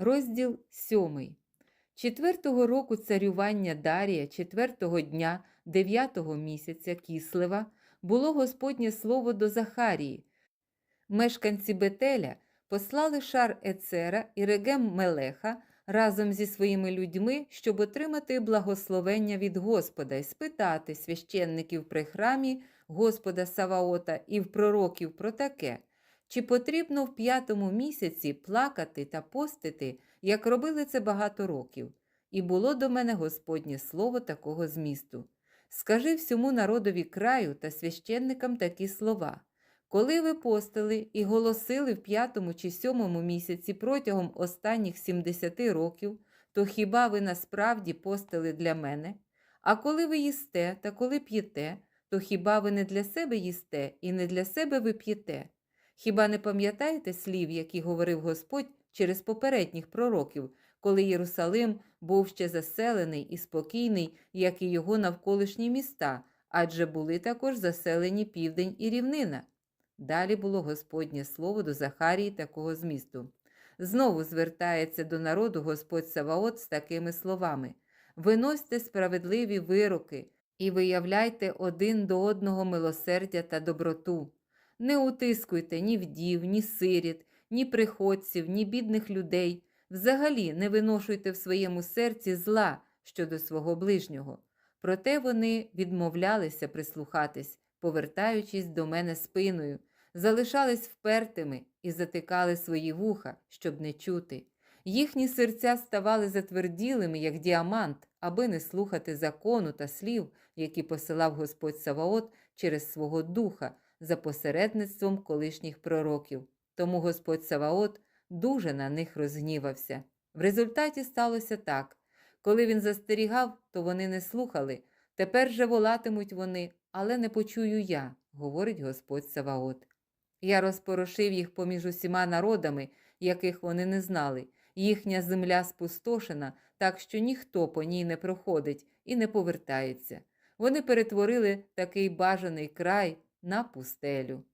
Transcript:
Розділ 7. Четвертого року царювання Дарія, четвертого дня дев'ятого місяця Кислева, було Господнє слово до Захарії. Мешканці Бетеля послали шар Ецера і Регем Мелеха разом зі своїми людьми, щоб отримати благословення від Господа і спитати священників при храмі Господа Саваота і в пророків про таке. Чи потрібно в п'ятому місяці плакати та постити, як робили це багато років? І було до мене Господнє слово такого змісту. Скажи всьому народові краю та священникам такі слова. Коли ви постили і голосили в п'ятому чи сьомому місяці протягом останніх 70 років, то хіба ви насправді постили для мене? А коли ви їсте та коли п'єте, то хіба ви не для себе їсте і не для себе ви п'єте? Хіба не пам'ятаєте слів, які говорив Господь через попередніх пророків, коли Єрусалим був ще заселений і спокійний, як і його навколишні міста, адже були також заселені південь і рівнина? Далі було Господнє слово до Захарії такого змісту. Знову звертається до народу Господь Саваот з такими словами: Виносьте справедливі вироки і виявляйте один до одного милосердя та доброту. Не утискуйте ні вдів, ні сиріт, ні приходців, ні бідних людей. Взагалі не виношуйте в своєму серці зла щодо свого ближнього. Проте вони відмовлялися прислухатись, повертаючись до мене спиною, залишались впертими і затикали свої вуха, щоб не чути. Їхні серця ставали затверділими, як діамант, аби не слухати закону та слів, які посилав Господь Саваот через свого духа за посередництвом колишніх пророків. Тому Господь Саваот дуже на них розгнівався. В результаті сталося так. Коли він застерігав, то вони не слухали. Тепер же волатимуть вони, але не почую я, говорить Господь Саваот. Я розпорошив їх поміж усіма народами, яких вони не знали. Їхня земля спустошена, так що ніхто по ній не проходить і не повертається. Вони перетворили такий бажаний край на пустелю.